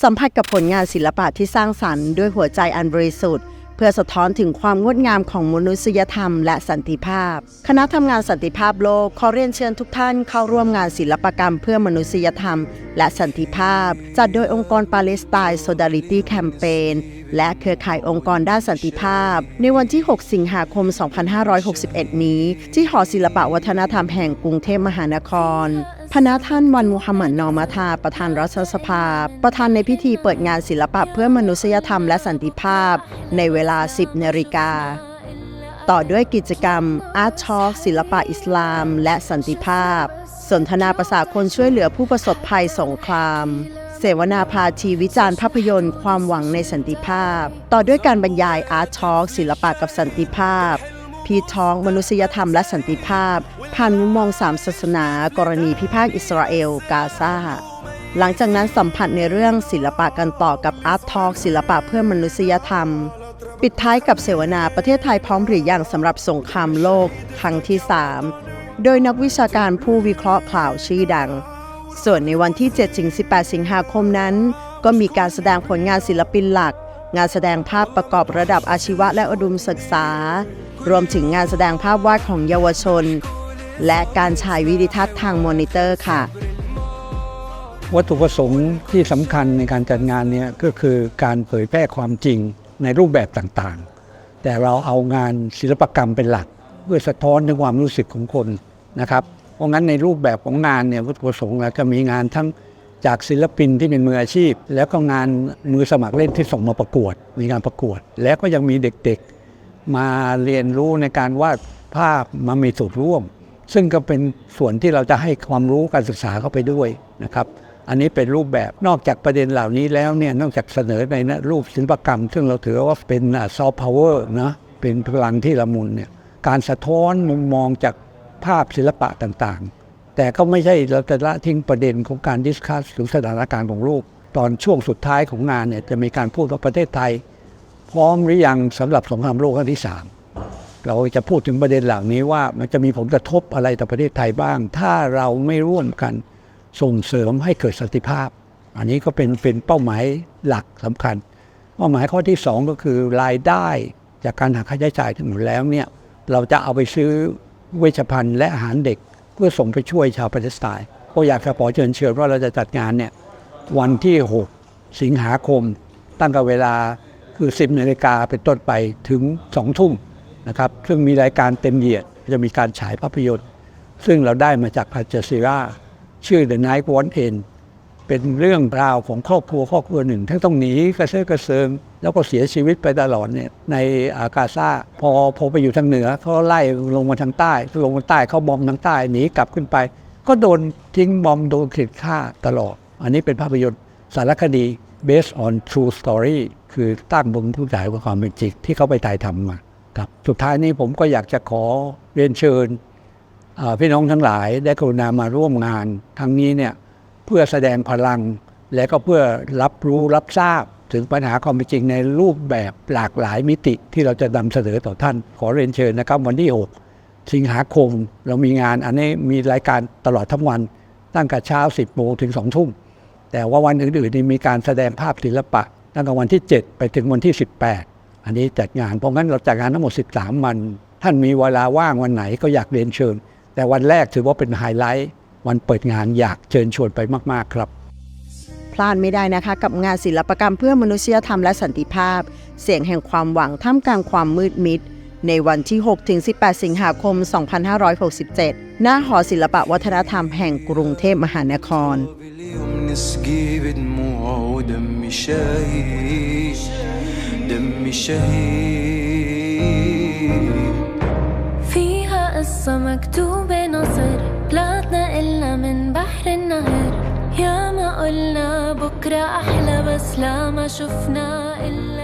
สัมผัสกับผลงานศิลปะที่สร้างสรรค์ด้วยหัวใจอันบริสุทธิ์ เพื่อสะท้อนถึงความงดงามของมนุษยธรรมและสันติภาพ คณะทำงานสันติภาพโลกขอเรียนเชิญทุกท่านเข้าร่วมงานศิลปกรรมเพื่อมนุษยธรรม และสันติภาพ จัดโดยองค์กรปาเลสไตน์ Solidarity Campaign และเครือข่ายองค์กรด้านสันติภาพ ในวันที่ 6 สิงหาคม 2561 นี้ ที่หอศิลปวัฒนธรรมแห่งกรุงเทพมหานคร พระท่านวันมุฮัมหมัดนอมาธาประธานรัฐสภา ประธานในพิธีเปิดงานศิลปะเพื่อมนุษยธรรมและสันติภาพ ในเวลา 10นาฬิกา ต่อด้วยกิจกรรม Art Talk ศิลปะอิสลามและสันติภาพ สนทนาประสาคนช่วยเหลือผู้ประสบภัยสงคราม เสวนาพาทีวิจารณ์ภาพยนตร์ความหวังในสันติภาพ ต่อด้วยการบรรยาย Art Talk ศิลปะกับสันติภาพ พีท้องมนุษยธรรมและสันติภาพ ผ่านมุมมองสามศาสนา กรณีพิพาทอิสราเอล กาซาหลังจากนั้นสัมผัสในเรื่องศิลปะกันต่อกับ Art Talk ศิลปะเพื่อมนุษยธรรม ปิดท้ายกับเสวนาประเทศไทยพร้อมหรือยังสำหรับสงครามโลก ครั้งที่ 3 โดยนักวิชาการผู้วิเคราะห์ข่าวชื่อดัง ส่วนในวันที่7-18 สิงหาคมนั้น ก็มีการแสดงผลงานศิลปินหลัก งานแสดงภาพประกอบระดับอาชีวะและอุดมศึกษา รวมถึงงานแสดงภาพวาดของเยาวชน และการฉายวิดิทัศน์ทางมอนิเตอร์ค่ะ วัตถุประสงค์ที่สำคัญในการจัดงานเนี้ก็คือการเผยแพร่ความจริงในรูปแบบต่างๆ แต่เราเอางานศิลปกรรมเป็นหลัก เพื่อสะท้อนถึงความรู้สึกของคนนะครับ เพราะงั้นในรูปแบบของงานเนี่ยวัตถุประสงค์เราจะมีงานทั้ง จากศิลปินที่เป็นมืออาชีพ แล้วก็งานมือสมัครเล่นที่ส่งมาประกวด มีงานประกวด แล้วก็ยังมีเด็กๆ มาเรียนรู้ในการวาดภาพมามีส่วนร่วม ซึ่งก็เป็นส่วนที่เราจะให้ความรู้การศึกษาเข้าไปด้วยนะครับอันนี้เป็นรูปแบบนอกจากประเด็นเหล่านี้แล้วเนี่ยนอกจากเสนอในนะรูปศิลปกรรม ซึ่งเราถือว่าเป็นซอฟต์พาวเวอร์นะเป็นพลังที่ละมุนเนี่ยการสะท้อนมุมมองจากภาพศิลปะต่างๆ แต่ก็ไม่ใช่เราจะละทิ้งประเด็นของการดิสคัสถึงสถานการณ์ของรูปตอนช่วงสุดท้ายของงานเนี่ยจะมีการพูดว่าประเทศไทย พร้อมหรือยังสำหรับสงครามโลกครั้งที่สามเราจะพูดถึงประเด็นเหล่านี้ว่ามันจะมีผลกระทบอะไรต่อประเทศไทยบ้าง ถ้าเราไม่ร่วมกันส่งเสริมให้เกิดสันติภาพ อันนี้ก็เป็นเป็นเป้าหมายหลักสำคัญ เป้าหมายข้อที่ 2 ก็คือรายได้จากการหักค่าใช้จ่ายทั้งหมดแล้วเนี่ยเราจะเอาไปซื้อเวชภัณฑ์และอาหารเด็ก เพื่อส่งไปช่วยชาวปาเลสไตน์ก็อยากจะขอเชิญเชิญว่าเราจะจัดงานเนี่ยวันที่ 6 สิงหาคม ตั้งแต่เวลาคือ 10นาฬิกาเป็นต้นไปถึง 2 ทุ่มนะครับ ซึ่งมีรายการเต็มเหยียดจะมีการฉายภาพยนตร์ ซึ่งเราได้มาจากพาเจซีราชื่อ The Night w a n t End เป็นเรื่องราวของครอบครัวครอบครัวหนึ่งที่ต้องหนีกระเซาะกระเซิง แล้วก็เสียชีวิตไปตลอดเนี่ยในอากาซาพอพอไปอยู่ทางเหนือเขาไล่ลงมาทางใต้ลงมาใต้เขาบอมทางใต้หนีกลับขึ้นไป ก็โดนทิ้งบอมโดนขีดฆ่าตลอด อันนี้เป็นภาพยนตร์สารคดี based on true story คือตั้งบนผู้จ่ายความเป็นจริงที่เขาไปถ่ายทำมาครับสุดท้ายนี้ผมก็อยากจะขอเรียนเชิญพี่น้องทั้งหลายได้กรุณามาร่วมงานทั้งนี้เนี่ยเพื่อแสดงพลังและก็เพื่อรับรู้รับทราบ ถึงปัญหาความเป็นจริงในรูปแบบหลากหลายมิติที่เราจะนำเสนอต่อท่าน ขอเรียนเชิญนะครับ วันที่ 6 สิงหาคมเรามีงานอันนี้มีรายการตลอดทั้งวัน ตั้งแต่เช้า 10โมงถึง2ทุ่มแต่ว่าวันอื่นๆนี่มีการแสดงภาพศิลปะ ตั้งแต่วันที่ 7 ไปถึงวันที่ 18 อันนี้จัดงานเพราะงั้นเราจัดงานทั้งหมด 13 วัน ท่านมีเวลาว่างวันไหนก็อยากเรียนเชิญ แต่วันแรกถือว่าเป็นไฮไลท์วันเปิดงานอยากเชิญชวนไปมากๆครับ พลาดไม่ได้นะคะ กับงานศิลปกรรมเพื่อมนุษยธรรมและสันติภาพ เสียงแห่งความหวังท่ามกลางความมืดมิด ในวันที่ 6-18 สิงหาคม 2567 หน้าหอศิลปวัฒนธรรมแห่งกรุงเทพมหานคร اليوم نسقي بدموع ودمي شهيد دمي شهيد فيها قصة مكتوبة نصر طلعتنا إلا من بحر النهر يا ما قلنا بكرة أحلى بس لا ما شفنا إلا